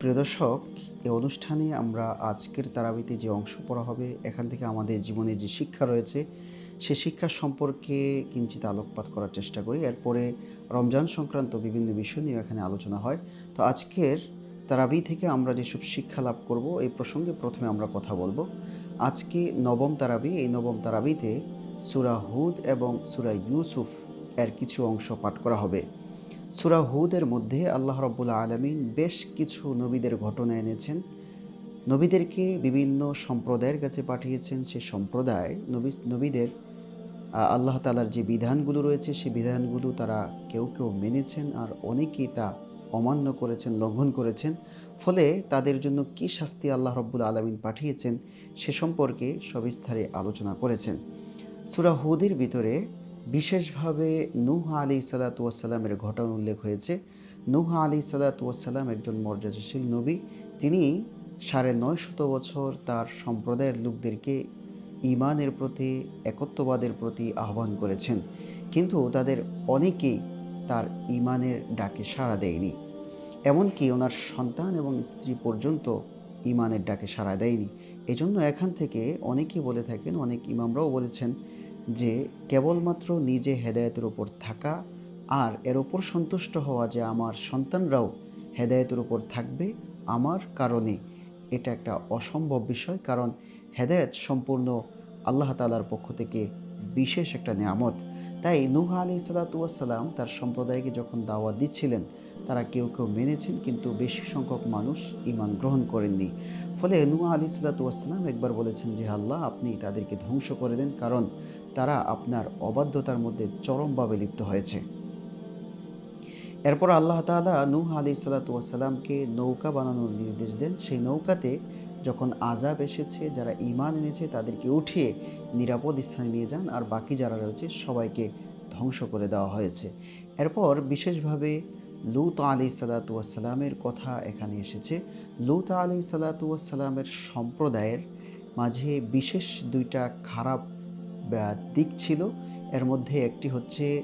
প্রিয় দর্শক এই অনুষ্ঠানে আমরা আজকের তারাবিতে যে অংশ পড়া হবে, এখান থেকে আমাদের জীবনে যে শিক্ষা রয়েছে, সে শিক্ষা সম্পর্কে কিঞ্চিত আলোকপাত করার চেষ্টা করি। এরপরে রমজান সংক্রান্ত বিভিন্ন বিষয় নিয়ে এখানে আলোচনা হয়। তো আজকের তারাবি থেকে আমরা যেসব শিক্ষা লাভ করব, এই প্রসঙ্গে প্রথমে আমরা কথা বলব। আজকে নবম তারাবি, এই নবম তারাবিতে সুরা হুদ এবং সুরা ইউসুফ এর কিছু অংশ পাঠ করা হবে। সুরা হুদের মধ্যে আল্লাহ রব্বুল আলমিন বেশ কিছু নবীদের ঘটনা এনেছেন। নবীদেরকে বিভিন্ন সম্প্রদায়ের কাছে পাঠিয়েছেন। সে সম্প্রদায় নবী, নবীদের আল্লাহ তালার যে বিধানগুলো রয়েছে সেই বিধানগুলো তারা কেউ কেউ মেনেছেন আর অনেকেই তা অমান্য করেছেন, লঙ্ঘন করেছেন। ফলে তাদের জন্য কী শাস্তি আল্লাহ রব্বুল আলমিন পাঠিয়েছেন সে সম্পর্কে সবিস্তারে আলোচনা করেছেন। সুরা হুদের ভিতরে বিশেষভাবে নূহ আলী সালাতামের ঘটনা উল্লেখ হয়েছে। নূহ আলী সালাতাম একজন মর্যাদাশীল নবী। তিনি সাড়ে নয় শত বছর তার সম্প্রদায়ের লোকদেরকে ইমানের প্রতি, একত্ববাদের প্রতি আহ্বান করেছেন। কিন্তু তাদের অনেকেই তার ইমানের ডাকে সাড়া দেয়নি। এমনকি ওনার সন্তান এবং স্ত্রী পর্যন্ত ইমানের ডাকে সাড়া দেয়নি। এজন্য এখান থেকে অনেকেই বলে থাকেন, অনেক ইমামরাও বলেছেন যে কেবলমাত্র নিজে হেদায়েতের উপর থাকা আর এর ওপর সন্তুষ্ট হওয়া যে আমার সন্তানরাও হেদায়েতের উপর থাকবে আমার কারণে, এটা একটা অসম্ভব বিষয়। কারণ হেদায়েত সম্পূর্ণ আল্লাহ তালার পক্ষ থেকে বিশেষ একটা নিয়ামত। তাই নুহা আলি সালাতাম তার সম্প্রদায়কে যখন দাওয়াত দিচ্ছিলেন, তারা কেউ কেউ মেনেছেন কিন্তু বেশি সংখ্যক মানুষ ইমান গ্রহণ করেননি। ফলে নূহ আলি সালাতাম একবার বলেছেন যে, আল্লাহ, আপনি তাদেরকে ধ্বংস করে দেন। কারণ তারা আপনার অবাধ্যতার মধ্যে চরমভাবে লিপ্ত হয়েছে। এরপর আল্লাহ তাআলা নূহ আলি সালাতামকে নৌকা বানানোর নির্দেশ দেন। সেই নৌকাতে যখন আজাব এসেছে, যারা ইমান এনেছে, তাদেরকে উঠিয়ে নিরাপদ স্থানে নিয়ে যান আর বাকি যারা রয়েছে, সবাইকে ধ্বংস করে দেওয়া হয়েছে। এরপর বিশেষভাবে লুত আলি সালাতামের কথা এখানে এসেছে। লুত আলি সালাতামের সম্প্রদায়ের মাঝে বিশেষ দুইটা খারাপ দিক ছিল, এর মধ্যে একটি হচ্ছে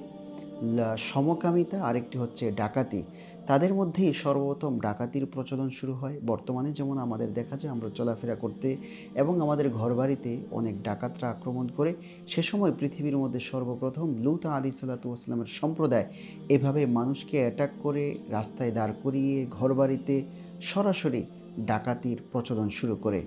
সমকামিতা, আরেকটি হচ্ছে ডাকাতি। তাদের মধ্যেই সর্বপ্রথম ডাকাতির প্রচলন শুরু হয়। বর্তমানে যেমন আমাদের দেখা যায়, আমরা চলাফেরা করতে এবং আমাদের ঘরবাড়িতে অনেক ডাকাতরা আক্রমণ করে, সে সময় পৃথিবীর মধ্যে সর্বপ্রথম লুতা আলী সাল্লাতুয়াস্লামের সম্প্রদায় এভাবে মানুষকে অ্যাটাক করে, রাস্তায় দাঁড় করিয়ে, ঘরবাড়িতে সরাসরি ডাকাতির প্রচলন শুরু করে।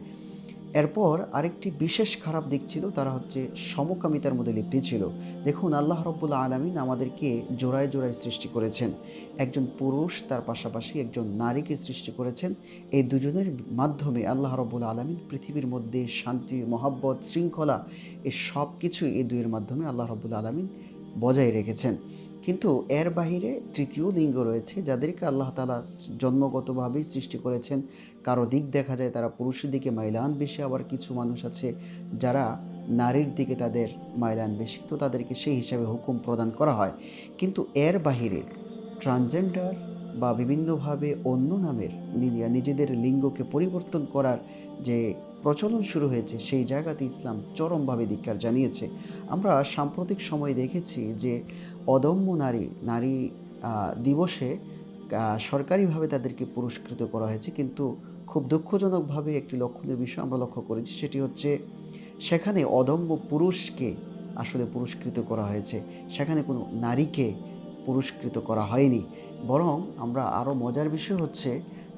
এরপর আরেকটি বিশেষ খারাপ দিক ছিল, তারা হচ্ছে সমকামিতার মধ্যে লিপ্ত ছিল। দেখুন, আল্লাহ রব্বুল্লা আলমিন আমাদেরকে জোড়ায় জোড়ায় সৃষ্টি করেছেন। একজন পুরুষ, তার পাশাপাশি একজন নারীকে সৃষ্টি করেছেন। এই দুজনের মাধ্যমে আল্লাহ রব্বুল আলমিন পৃথিবীর মধ্যে শান্তি, মহাব্বত, শৃঙ্খলা, এই সব কিছু এই দুইয়ের মাধ্যমে আল্লাহ রব্বুল আলমিন বজায় রেখেছেন। কিন্তু এর বাহিরে তৃতীয় লিঙ্গ রয়েছে যাদেরকে আল্লাহ তালা জন্মগতভাবেই সৃষ্টি করেছেন। কারও দিক দেখা যায় তারা পুরুষের দিকে মাইলান বেশি, আবার কিছু মানুষ আছে যারা নারীর দিকে তাদের মাইলান বেশি। তো তাদেরকে সেই হিসাবে হুকুম প্রদান করা হয়। কিন্তু এর বাহিরে ট্রান্সজেন্ডার বা বিভিন্নভাবে অন্য নামের নিজেদের লিঙ্গকে পরিবর্তন করার যে প্রচলন শুরু হয়েছে, সেই জায়গাতে ইসলাম চরমভাবে ধিক্কার জানিয়েছে। আমরা সাম্প্রতিক সময়ে দেখেছি যে অদম্য নারী নারী দিবসে সরকারিভাবে তাদেরকে পুরস্কৃত করা হয়েছে। কিন্তু খুব দুঃখজনকভাবে একটি লক্ষণীয় বিষয় আমরা লক্ষ্য করেছি, সেটি হচ্ছে সেখানে অদম্য পুরুষকে আসলে পুরস্কৃত করা হয়েছে। সেখানে কোনো নারীকে পুরস্কৃত করা হয়নি। বরং আমরা আরও মজার বিষয় হচ্ছে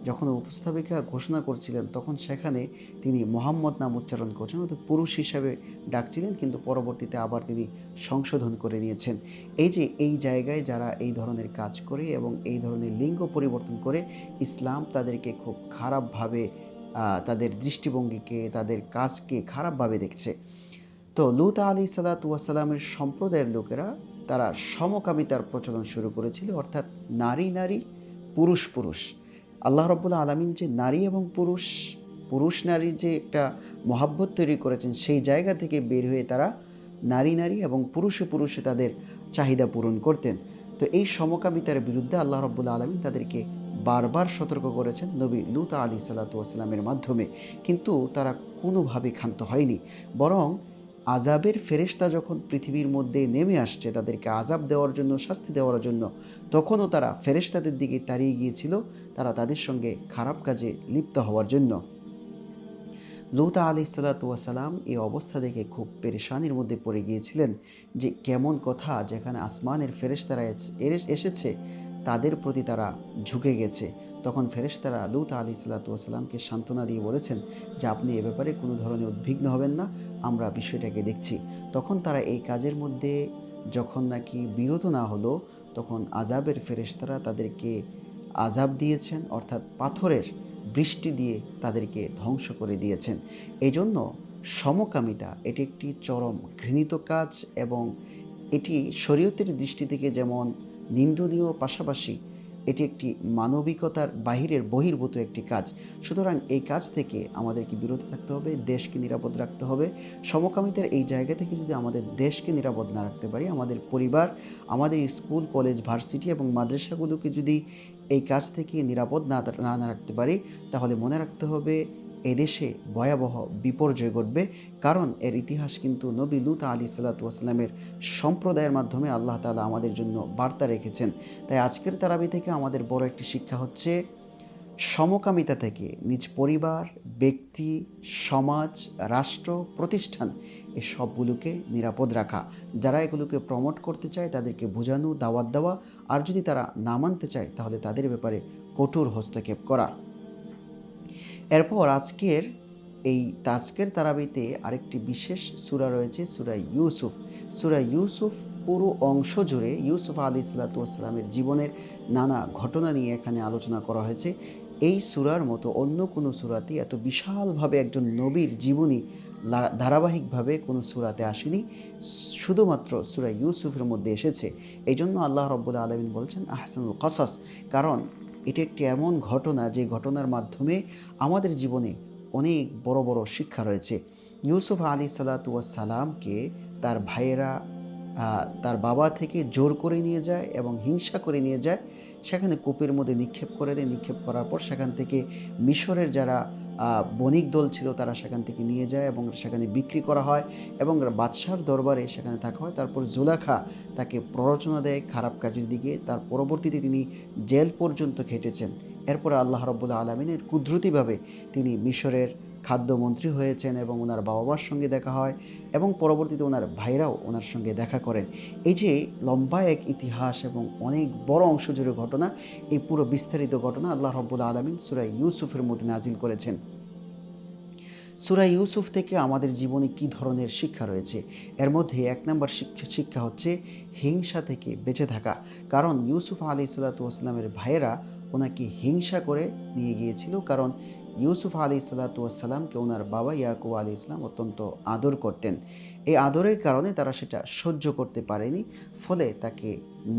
যখন উপস্থাপিকা ঘোষণা করছিলেন, তখন সেখানে তিনি মোহাম্মদ নাম উচ্চারণ করছেন, অর্থাৎ পুরুষ হিসাবে ডাকছিলেন, কিন্তু পরবর্তীতে আবার তিনি সংশোধন করে নিয়েছেন। এই যে এই জায়গায় যারা এই ধরনের কাজ করে এবং এই ধরনের লিঙ্গ পরিবর্তন করে, ইসলাম তাদেরকে খুব খারাপভাবে তাদের দৃষ্টিভঙ্গিকে, তাদের কাজকে খারাপভাবে দেখছে। তো লুত আলী সালাতামের সম্প্রদায়ের লোকেরা, তারা সমকামিতার প্রচলন শুরু করেছিল, অর্থাৎ নারী নারী, পুরুষ পুরুষ। আল্লাহ রব্বুল্লা আলমিন যে নারী এবং পুরুষ পুরুষ নারীর যে একটা মহাব্বত তৈরি করেছেন, সেই জায়গা থেকে বের হয়ে তারা নারী নারী এবং পুরুষে পুরুষে তাদের চাহিদা পূরণ করতেন। তো এই সমকামিতার বিরুদ্ধে আল্লাহ রব্বুল্লা আলমিন তাদেরকে বারবার সতর্ক করেছেন নবী লুতা আলী সাল্লাতুয়াসাল্লামের মাধ্যমে। কিন্তু তারা কোনোভাবে ক্ষান্ত হয়নি। বরং আজাবের ফেরেশতা যখন পৃথিবীর মধ্যে নেমে আসছে তাদেরকে আজাব দেওয়ার জন্য, শাস্তি দেওয়ার জন্য, তখনও তারা ফেরেশতাদের দিকে তাড়িয়ে গিয়েছিল, তারা তাদের সঙ্গে খারাপ কাজে লিপ্ত হওয়ার জন্য। লুতা আলি সালাতাম এই অবস্থা দেখে খুব পেরেশানির মধ্যে পড়ে গিয়েছিলেন যে কেমন কথা যেখানে আসমানের ফেরেশতারা এস- এসেছে, তাদের প্রতি তারা ঝুঁকে গেছে। তখন ফেরেশতারা লুতা আলি সাল্লাতুয়াসাল্লামকে সান্ত্বনা দিয়ে বলেছেন যে আপনি এ ব্যাপারে কোনো ধরনের উদ্বিগ্ন হবেন না, আমরা বিষয়টাকে দেখছি। তখন তারা এই কাজের মধ্যে যখন নাকি বিরত না হলো, তখন আজাবের ফেরেশতারা তাদেরকে আজাব দিয়েছেন, অর্থাৎ পাথরের বৃষ্টি দিয়ে তাদেরকে ধ্বংস করে দিয়েছেন। এই জন্য সমকামিতা, এটি একটি চরম ঘৃণিত কাজ এবং এটি শরীয়তের দৃষ্টি থেকে যেমন নিন্দনীয় পাশাপাশি এটি একটি মানবিকতার বাহিরের বহির্ভূত একটি কাজ। সুতরাং এই কাজ থেকে আমাদেরকে বিরত থাকতে হবে, দেশকে নিরাপদ রাখতে হবে। সমকামিতার এই জায়গা থেকে যদি আমাদের দেশকে নিরাপদ না রাখতে পারি, আমাদের পরিবার, আমাদের স্কুল, কলেজ, ভার্সিটি এবং মাদ্রাসাগুলোকে যদি এই কাজ থেকে নিরাপদ না না রাখতে পারি, তাহলে মনে রাখতে হবে এদেশে ভয়াবহ বিপর্যয় ঘটবে, কারণ এর ইতিহাস কিন্তু নবী লুতা আলী সাল্লাতুয়াসলামের সম্প্রদায়ের মাধ্যমে আল্লাহ তালা আমাদের জন্য বার্তা রেখেছেন। তাই আজকের তারাবি থেকে আমাদের বড় একটি শিক্ষা হচ্ছে, সমকামিতা থেকে নিজ পরিবার, ব্যক্তি, সমাজ, রাষ্ট্র, প্রতিষ্ঠান এই সবগুলোকে নিরাপদ রাখা। যারা এগুলোকে প্রমোট করতে চায় তাদেরকে বোঝানো, দাওয়াত দেওয়া, আর যদি তারা না মানতে চায় তাহলে তাদের ব্যাপারে কঠোর হস্তক্ষেপ করা। এরপর আজকের এই তাজকের তারাবিতে আরেকটি বিশেষ সূরা রয়েছে, সুরা ইউসুফ। সুরা ইউসুফ পুরো অংশ জুড়ে ইউসুফ আলী সালাতামের জীবনের নানা ঘটনা নিয়ে এখানে আলোচনা করা হয়েছে। এই সূরার মতো অন্য কোনো সূরাতে এত বিশালভাবে একজন নবীর জীবনী ধারাবাহিকভাবে কোনো সুরাতে আসেনি। শুধুমাত্র সুরা ইউসুফের মধ্যে এসেছে। এই জন্য আল্লাহ রব্বুল আলমিন বলছেন, আহসানুল কসাস। কারণ এটি একটি এমন ঘটনা যে ঘটনার মাধ্যমে আমাদের জীবনে অনেক বড় বড় শিক্ষা রয়েছে। ইউসুফ আলী সালাতামকে তার ভাইয়েরা তার বাবা থেকে জোর করে নিয়ে যায় এবং হিংসা করে নিয়ে যায়। সেখানে কূপের মধ্যে নিক্ষেপ করে দেয়। নিক্ষেপ করার পর সেখান থেকে মিশরের যারা বণিক দল ছিল তারা সেখান থেকে নিয়ে যায় এবং সেখানে বিক্রি করা হয় এবং বাদশার দরবারে সেখানে থাকা হয়। তারপর জুলাখা তাকে প্ররোচনা দেয় খারাপ কাজের দিকে। তার পরবর্তীতে তিনি জেল পর্যন্ত খেটেছেন। এরপরে আল্লাহ রব্বুল্লা আলমিনের কুদরতিভাবে তিনি মিশরের খাদ্যমন্ত্রী হয়েছেন এবং ওনার বাবা মার সঙ্গে দেখা হয় এবং পরবর্তীতে ওনার ভাইরাও ওনার সঙ্গে দেখা করেন। এই যে লম্বা এক ইতিহাস এবং অনেক বড় অংশ জুড়ে ঘটনা, এই পুরো বিস্তারিত ঘটনা আল্লাহ রব্বুল্লা আলমিন সুরাই ইউসুফের মধ্যে নাজিল করেছেন। সুরা ইউসুফ থেকে আমাদের জীবনে কি ধরনের শিক্ষা রয়েছে? এর মধ্যে এক নম্বর শিক্ষা হচ্ছে হিংসা থেকে বেঁচে থাকা। কারণ ইউসুফ আলি সাল্লাতুয়াস্লামের ভাইয়েরা ওনাকে হিংসা করে নিয়ে গিয়েছিল। কারণ ইউসুফ আলি সাল্লাতুয়াসাল্লামকে ওনার বাবা ইয়াকুব আলী ইসলাম অত্যন্ত আদর করতেন এই আদরের কারণে তারা সেটা সহ্য করতে পারেনি ফলে তাকে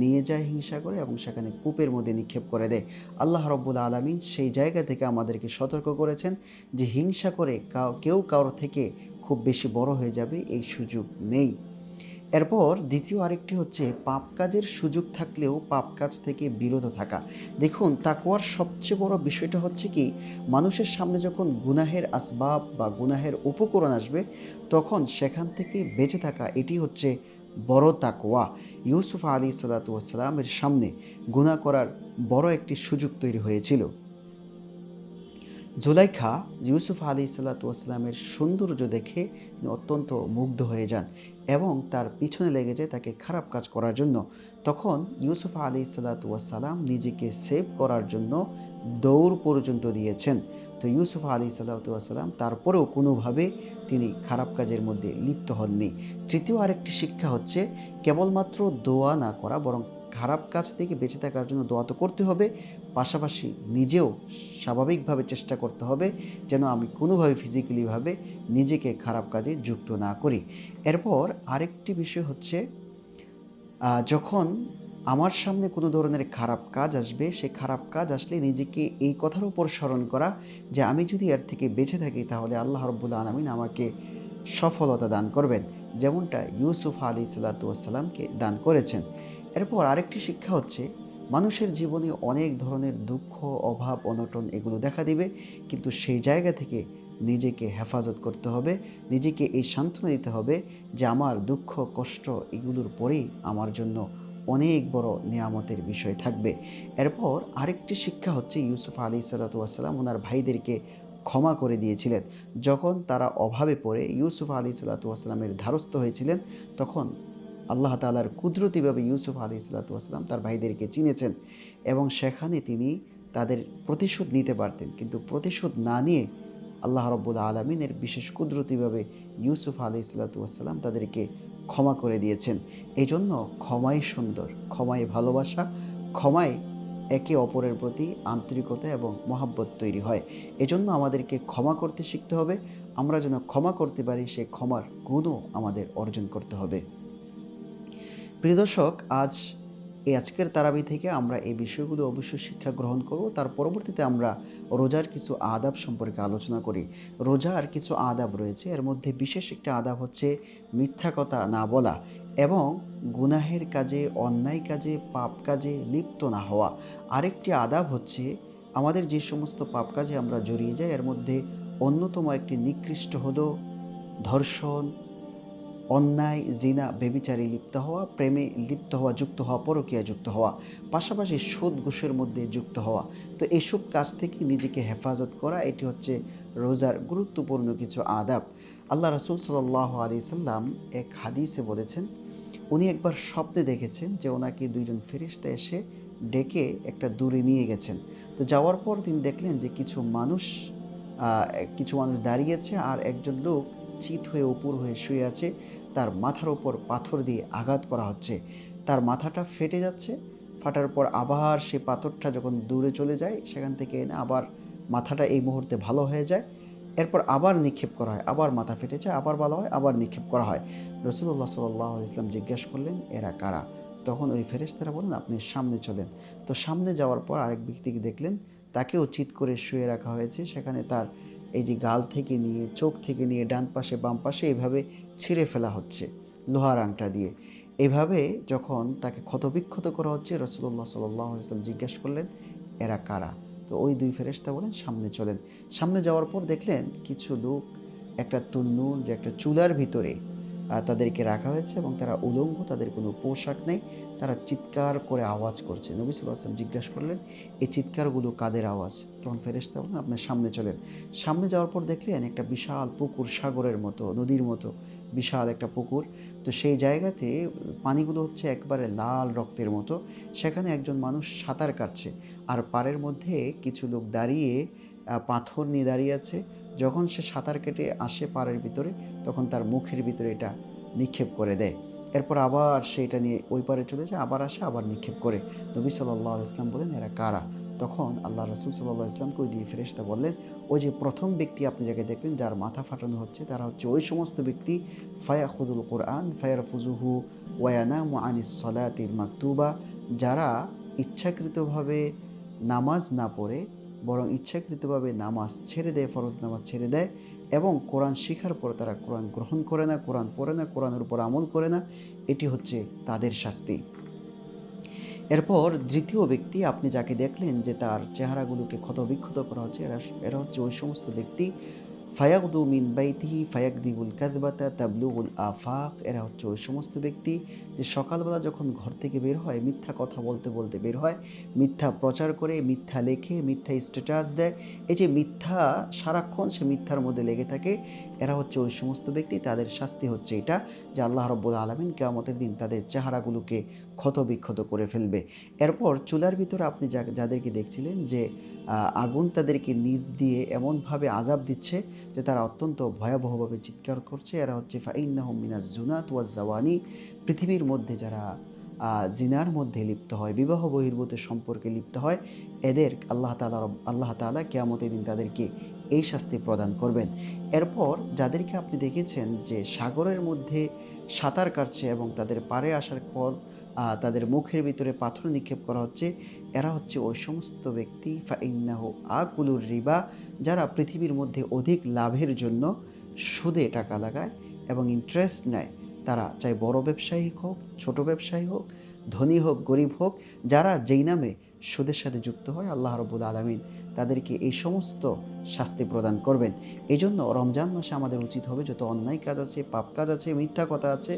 নিয়ে যায় হিংসা করে এবং সেখানে কূপের মধ্যে নিক্ষেপ করে দেয় আল্লাহ রব্বুল আলমিন সেই জায়গা থেকে আমাদেরকে সতর্ক করেছেন যে হিংসা করে কেউ কারোর থেকে খুব বেশি বড় হয়ে যাবে এই সুযোগ নেই এরপর দ্বিতীয় আরেকটি হচ্ছে, পাপ কাজের সুযোগ থাকলেও পাপ কাজ থেকে বিরত থাকা। দেখুন তাকুয়ার সবচেয়ে বড় বিষয়টা হচ্ছে কি, মানুষের সামনে যখন গুনাহের আসবাব বা গুনাহের উপকরণ আসবে, তখন সেখান থেকে বেঁচে থাকা, এটি হচ্ছে বড় তাকওয়া। ইউসুফ আলী সাল্লাতুয়াসাল্লামের সামনে গুনাহ করার বড় একটি সুযোগ তৈরি হয়েছিল। জুলাইখা ইউসুফ আলী সাল্লাতুয়াসাল্লামের সৌন্দর্য দেখে তিনি অত্যন্ত মুগ্ধ হয়ে যান এবং তার পিছনে লেগে যায় তাকে খারাপ কাজ করার জন্য। তখন ইউসুফ আলী সাল্লাতুয়াসাল্লাম নিজেকে সেভ করার জন্য দৌড় পর্যন্ত দিয়েছেন। তো ইউসুফ আলী সাল্লাতুয়াসাল্লাম তারপরেও কোনোভাবে তিনি খারাপ কাজের মধ্যে লিপ্ত হননি। তৃতীয় আরেকটি শিক্ষা হচ্ছে, কেবলমাত্র দোয়া না করা, বরং খারাপ কাজ থেকে বেঁচে থাকার জন্য দোয়া তো করতে হবে। পাশাপাশি নিজেও স্বাভাবিকভাবে চেষ্টা করতে হবে যেন আমি কোনোভাবে ফিজিক্যালিভাবে নিজেকে খারাপ কাজে যুক্ত না করি। এরপর আরেকটি বিষয় হচ্ছে যখন আমার সামনে কোনো ধরনের খারাপ কাজ আসবে সেই খারাপ কাজ আসলে নিজেকে এই কথার উপর স্মরণ করা যে আমি যদি এর থেকে বেঁচে থাকি তাহলে আল্লাহ রব্বুল আলমিন আমাকে সফলতা দান করবেন। যেমনটা ইউসুফ আলী সাল্লাতুয়াসাল্লামকে দান করেছেন। এরপর আরেকটি শিক্ষা হচ্ছে, মানুষের জীবনে অনেক ধরনের দুঃখ, অভাব, অনটন এগুলো দেখা দিবে, কিন্তু সেই জায়গা থেকে নিজেকে হেফাজত করতে হবে, নিজেকে এই সান্ত্বনা দিতে হবে যে আমার দুঃখ, কষ্ট এগুলোর পরেই আমার জন্য অনেক বড় নিয়ামতের বিষয় থাকবে। এরপর আরেকটি শিক্ষা হচ্ছে, ইউসুফ আলী সাল্লাতাম ওনার ভাইদেরকে ক্ষমা করে দিয়েছিলেন। যখন তারা অভাবে পড়ে, ইউসুফ আলী সাল্লাতামের ধারস্থ হয়েছিলেন, তখন আল্লাহ তালার কুদরতিভাবে ইউসুফ আলী সাল্লাতাম তার ভাইদেরকে চিনেছেন এবং সেখানে তিনি তাদের প্রতিশোধ নিতে পারতেন। কিন্তু প্রতিশোধ না নিয়ে আল্লাহ রব্বুল আলমিনের বিশেষ কুদরতিভাবে ইউসুফ আলি সাল্লাতাম তাদেরকে ক্ষমা করে দিয়েছেন। এই জন্য ক্ষমাই সুন্দর, ক্ষমাই ভালোবাসা ক্ষমায় একে অপরের প্রতি আন্তরিকতা এবং মহাব্বত তৈরি হয়। এজন্য আমাদেরকে ক্ষমা করতে শিখতে হবে। আমরা যেন ক্ষমা করতে পারি সেই ক্ষমার গুণও আমাদের অর্জন করতে হবে। প্রিয় দর্শক, আজ এই আজকের তারাবি থেকে আমরা এই বিষয়গুলো অবশ্যই শিক্ষা গ্রহণ করব। তার পরবর্তীতে আমরা রোজার কিছু আদাব সম্পর্কে আলোচনা করি। রোজার কিছু আদাব রয়েছে। এর মধ্যে বিশেষ একটা আদাব হচ্ছে মিথ্যা কথা না বলা এবং গুনাহের কাজে, অন্যায় কাজে, পাপ কাজে লিপ্ত না হওয়া। আরেকটি আদাব হচ্ছে আমাদের যে সমস্ত পাপ কাজে আমরা জড়িয়ে যাই, এর মধ্যে অন্যতম একটি নিকৃষ্ট হলো ধর্ষণ অন্যায়, জিনা বেবিচারে লিপ্ত হওয়া, প্রেমে লিপ্ত হওয়া, যুক্ত হওয়া পরকীয়া যুক্ত হওয়া, পাশাপাশি সুদ ঘুষের মধ্যে যুক্ত হওয়া। তো এসব কাজ থেকে নিজেকে হেফাজত করা, এটি হচ্ছে রোজার গুরুত্বপূর্ণ কিছু আদাব। আল্লাহ রসুল সাল্লাহ আলি সাল্লাম এক হাদিসে বলেছেন, উনি একবার স্বপ্নে দেখেছেন যে ওনাকে দুইজন ফেরিস্তা এসে ডেকে একটা দূরে নিয়ে গেছেন। তো যাওয়ার পর তিনি দেখলেন যে কিছু মানুষ কিছু মানুষ দাঁড়িয়েছে আর একজন লোক চিত হয়ে উপর হয়ে শুয়ে আছে। তার মাথার ওপর পাথর দিয়ে আঘাত করা হচ্ছে। তার মাথাটা ফেটে যাচ্ছে। ফাটার পর আবার সে পাথরটা যখন দূরে চলে যায়, সেখান থেকে এনে আবার মাথাটা এই মুহূর্তে ভালো হয়ে যায়। এরপর আবার নিক্ষেপ করা হয়, আবার মাথা ফেটে যায়, আবার ভালো হয়, আবার নিক্ষেপ করা হয়। রসুল্লাহ সাল্লাহ ইসলাম জিজ্ঞেস করলেন, এরা কারা? তখন ওই ফেরেশতারা বলেন আপনি সামনে চলেন। তো সামনে যাওয়ার পর আরেক ব্যক্তিকে দেখলেন, তাকেও চিৎ করে শুয়ে রাখা হয়েছে। সেখানে তার এই যে গাল থেকে নিয়ে, চোখ থেকে নিয়ে, ডান পাশে, বাম পাশে এভাবে ছিঁড়ে ফেলা হচ্ছে লোহার আংটা দিয়ে। এভাবে যখন তাকে ক্ষতবিক্ষত করা হচ্ছে রসুল্লাহ সাল্লাহ ইসলাম জিজ্ঞেস করলেন, এরা কারা? তো ওই দুই ফেরেস্তা বলেন, সামনে চলেন। সামনে যাওয়ার পর দেখলেন কিছু লোক একটা তুন্নুর যে একটা চুলার ভিতরে তাদেরকে রাখা হয়েছে এবং তারা উলঙ্গ, তাদের কোনো পোশাক নেই। তারা চিৎকার করে আওয়াজ করছে। নবী সাল্লাহ আসলাম জিজ্ঞাসা করলেন এই চিৎকারগুলো কাদের আওয়াজ? তখন ফেরেস্তা বলেন আপনার সামনে চলেন। সামনে যাওয়ার পর দেখলেন একটা বিশাল পুকুর সাগরের মতো, নদীর মতো, বিশাল একটা পুকুর। তো সেই জায়গাতে পানিগুলো হচ্ছে একবারে লাল রক্তের মতো। সেখানে একজন মানুষ সাঁতার কাটছে। আর পাড়ের মধ্যে কিছু লোক দাঁড়িয়ে পাথর নিয়ে দাঁড়িয়ে আছে। যখন সে সাঁতার কেটে আসে পাড়ের ভিতরে, তখন তার মুখের ভিতরে এটা নিক্ষেপ করে দেয়। এরপর আবার সে এটা নিয়ে ওই পারে চলে যায়, আবার আসে, আবার নিক্ষেপ করে। নবী সাল্লাহ ইসলাম বলেন, এরা কারা? তখন আল্লাহ রসুল সাল্লাহ ইসলামকে ওই দুই ফেরেস্তা বললেন, ওই যে প্রথম ব্যক্তি আপনি যাকে দেখলেন, যার মাথা ফাটানো হচ্ছে, তারা হচ্ছে ওই সমস্ত ব্যক্তি, ফায়াখুদুল কোরআন ফায়ার ফুজুহু ওয়ানাম আনিস সলাতিল মাকতুবা, যারা ইচ্ছাকৃতভাবে নামাজ না পড়ে, বরং ইচ্ছাকৃতভাবে নামাজ ছেড়ে দেয়, ফরজ নামাজ ছেড়ে দেয় এবং কোরআন শেখার পর তারা কোরআন গ্রহণ করে না, কোরআন পড়ে না, কোরআনের উপর আমল করে না, এটি হচ্ছে তাদের শাস্তি। এরপর দ্বিতীয় ব্যক্তি, আপনি যাকে দেখলেন যে তার চেহারাগুলোকে ক্ষতবিক্ষত করা হচ্ছে, এরা এরা হচ্ছে ওই সমস্ত ব্যক্তি ফায়াকদু মিন বাইতিহি ফায়াকদিবুল কাদবাতা তাবলুগুল আফাক। এরা হচ্ছে ওই সমস্ত ব্যক্তি যে সকালবেলা যখন ঘর থেকে বের হয়, মিথ্যা কথা বলতে বলতে বের হয়, মিথ্যা প্রচার করে, মিথ্যা লেখে, মিথ্যা স্ট্যাটাস দেয়। এই যে মিথ্যা সারাক্ষণ সে মিথ্যার মধ্যে লেগে থাকে, এরা হচ্ছে ওই সমস্ত ব্যক্তি, তাদের শাস্তি হচ্ছে এটা যে আল্লাহ রব্বুল আলমিন কেয়ামতের দিন তাদের চেহারাগুলোকে ক্ষত বিক্ষত করে ফেলবে। এরপর চুলার ভিতরে আপনি যাদেরকে দেখছিলেন যে আগুন তাদেরকে নিজ দিয়ে এমনভাবে আজাব দিচ্ছে যে তারা অত্যন্ত ভয়াবহভাবে চিৎকার করছে। এরা হচ্ছে ফাইন্নাহম মিনাজ জুনাত ওয়াজ জাওয়ানি। পৃথিবীর মধ্যে যারা জিনার মধ্যে লিপ্ত হয়, বিবাহ বহির্ভূত সম্পর্কে লিপ্ত হয়, এদের আল্লাহ তালা আল্লাহ তালা কেয়ামতের দিন তাদেরকে এই শাস্তি প্রদান করবেন। এরপর যাদেরকে আপনি দেখেছেন যে সাগরের মধ্যে সাঁতার কাটছে এবং তাদের পারে আসার পর তাদের মুখের ভিতরে পাথর নিক্ষেপ করা হচ্ছে। এরা হচ্ছে ওই সমস্ত ব্যক্তি। ফাইন্নাহ আকুলুর রিবা, যারা পৃথিবীর মধ্যে অধিক লাভের জন্য সুদে টাকা লাগায় এবং ইন্টারেস্ট নেয়। তারা চাই বড় ব্যবসায়ী হোক, ছোট ব্যবসায়ী হোক, ধনী হোক, গরিব হোক, যারা যেই নামে সুদের সাথে যুক্ত হয়, আল্লাহ রবুল আলমিন তাদেরকে এই সমস্ত শাস্তি প্রদান করবেন। এই জন্য রমজান মাসে আমাদের উচিত হবে যত অন্যায় কাজ আছে, পাপ কাজ আছে, মিথ্যা কথা আছে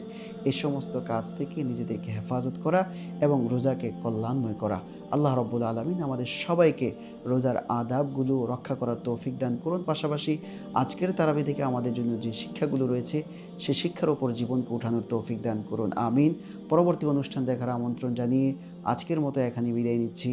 এই সমস্ত কাজ থেকে নিজেদেরকে হেফাজত করা এবং রোজাকে কল্যাণময় করা। আল্লাহ রব্বুল আলমিন আমাদের সবাইকে রোজার আদাবগুলো রক্ষা করার তৌফিক দান করুন। পাশাপাশি আজকের তারাবি থেকে আমাদের জন্য যে শিক্ষাগুলো রয়েছে, সে শিক্ষার ওপর জীবনকে উঠানোর তৌফিক দান করুন। আমিন। পরবর্তী অনুষ্ঠান দেখার আমন্ত্রণ জানিয়ে আজকের মতো এখানে বিদায় নিচ্ছি।